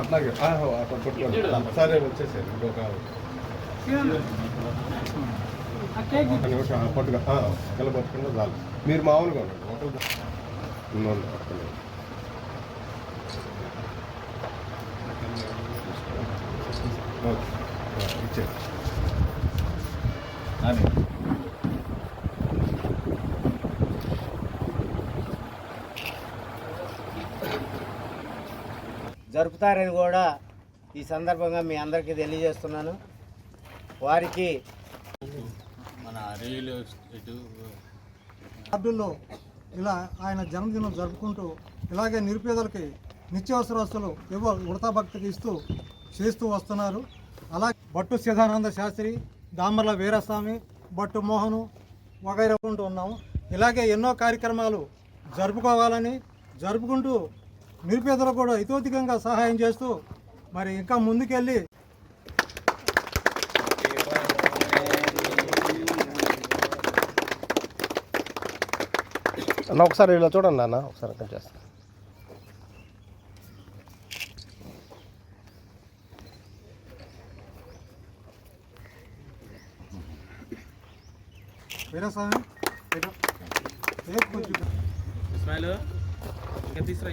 అట్లాగే అట్లా పట్టుకోండి సరే వచ్చేసారు ఇంకొక ఒక పట్టుకుంటే చాలు మీరు మామూలుగా ఉండండి ఒకరు ఉన్నోళ్ళు ఓకే జరుపుతారని కూడా ఈ సందర్భంగా మీ అందరికీ తెలియజేస్తున్నాను. వారికి మన రియల్ ఎస్టేట్ వార్డుల్లో ఇలా ఆయన జన్మదినం జరుపుకుంటూ ఇలాగే నిరుపేదలకి నిత్యావసర వస్తువులు ఇవ్వ ఉడతా భక్తికి ఇస్తూ చేస్తూ వస్తున్నారు. అలా బట్టు సిద్ధానంద శాస్త్రి దామర్ల వీరస్వామి బట్టు మోహను వగైరా ఉంటూ ఉన్నాము. ఇలాగే ఎన్నో కార్యక్రమాలు జరుపుకోవాలని జరుపుకుంటూ నిరుపేదలకు కూడా ఇతోధికంగా సహాయం చేస్తూ మరి ఇంకా ముందుకెళ్ళి అన్న ఒకసారి ఇలా చూడండి అన్న ఒకసారి అక్కడ చేస్తాను వీరస్వామి ఇస్మాయిల్ ఇంకా తీసుకురా.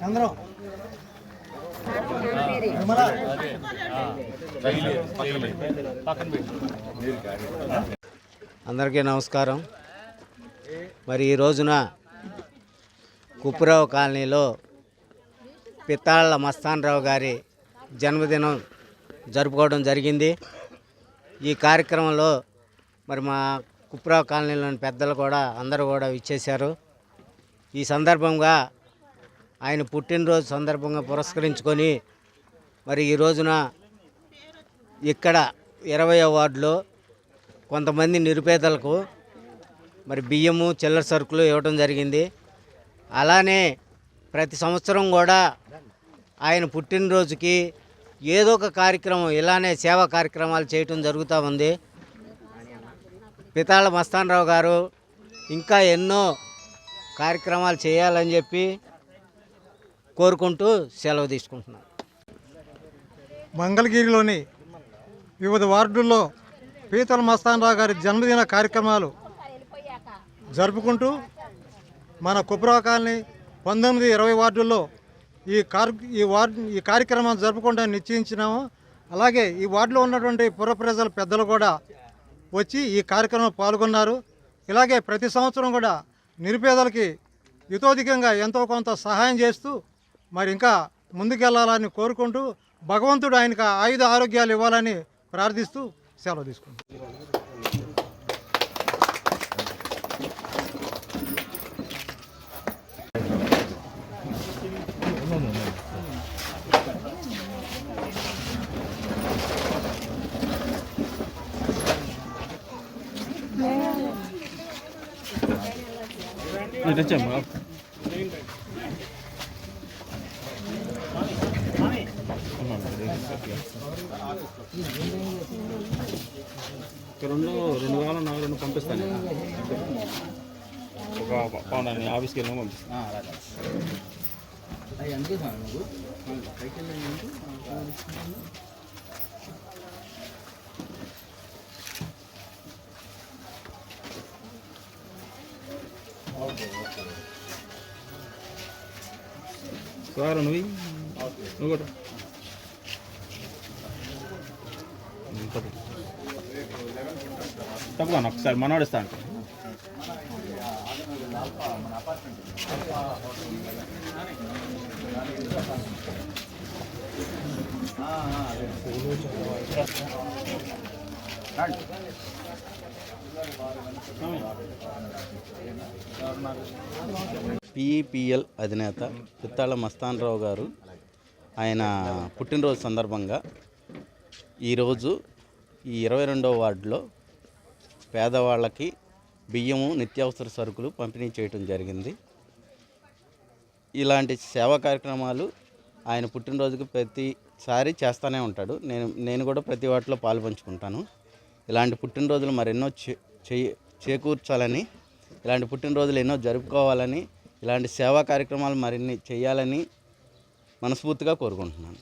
చంద్రం అందరికీ నమస్కారం. మరి ఈ రోజున కుప్పురావు కాలనీలో పిత్తాళ్ళ మస్తానరావు గారి జన్మదినం జరుపుకోవడం జరిగింది. ఈ కార్యక్రమంలో మరి మా కుప్రా కాలనీలోని పెద్దలు కూడా అందరూ కూడా ఇచ్చేశారు ఈ సందర్భంగా ఆయన పుట్టినరోజు సందర్భంగా పురస్కరించుకొని మరి ఈ రోజున ఇక్కడ ఇరవై వార్డులో కొంతమంది నిరుపేదలకు మరి బియ్యము చిల్లర సరుకులు ఇవ్వడం జరిగింది. అలానే ప్రతి సంవత్సరం కూడా ఆయన పుట్టినరోజుకి ఏదో ఒక కార్యక్రమం ఇలానే సేవా కార్యక్రమాలు చేయటం జరుగుతూ ఉంది. పితాళ మస్తానరావు గారు ఇంకా ఎన్నో కార్యక్రమాలు చేయాలని చెప్పి కోరుకుంటూ సెలవు తీసుకుంటున్నాను. మంగళగిరిలోని వివిధ వార్డుల్లో పీతల మస్తానరావు గారి జన్మదిన కార్యక్రమాలు జరుపుకుంటూ మన కుప్రా కాలనీ పంతొమ్మిది ఇరవై వార్డుల్లో ఈ కార్ ఈ వార్డు ఈ కార్యక్రమం జరుపుకుంటా నిశ్చయించినాము. అలాగే ఈ వార్డులో ఉన్నటువంటి పుర ప్రజల పెద్దలు కూడా వచ్చి ఈ కార్యక్రమంలో పాల్గొన్నారు. ఇలాగే ప్రతి సంవత్సరం కూడా నిరుపేదలకి యుతోధికంగా ఎంతో కొంత సహాయం చేస్తూ మరి ఇంకా ముందుకెళ్ళాలని కోరుకుంటూ భగవంతుడు ఆయనకు ఆయుధ ఆరోగ్యాలు ఇవ్వాలని ప్రార్థిస్తూ సెలవు తీసుకుంటాం ఇటు వచ్చామ్మా రెండు రెండు వేల నాలుగు రెండు పంపిస్తాను. ఒక పౌండ్ ఆఫీస్కి వెళ్ళి పంపిస్తాను సార్ నువ్వు నువ్వు కూడా తప్పగా ఒకసారి మనవాడిస్తాను పిఈపిఎల్ అధినేత పిత్తాళ మస్తానరావు గారు ఆయన పుట్టినరోజు సందర్భంగా ఈరోజు ఈ ఇరవై రెండవ వార్డులో పేదవాళ్ళకి బియ్యము నిత్యావసర సరుకులు పంపిణీ చేయటం జరిగింది. ఇలాంటి సేవా కార్యక్రమాలు ఆయన పుట్టినరోజుకి ప్రతిసారి చేస్తూనే ఉంటాడు. నేను నేను కూడా ప్రతి వాటిలో పాల్పంచుకుంటాను ఇలాంటి పుట్టినరోజులు మరెన్నో చే చేకూర్చాలని ఇలాంటి పుట్టినరోజులు ఎన్నో జరుపుకోవాలని ఇలాంటి సేవా కార్యక్రమాలు మరిన్ని చేయాలని మనస్ఫూర్తిగా కోరుకుంటున్నాను.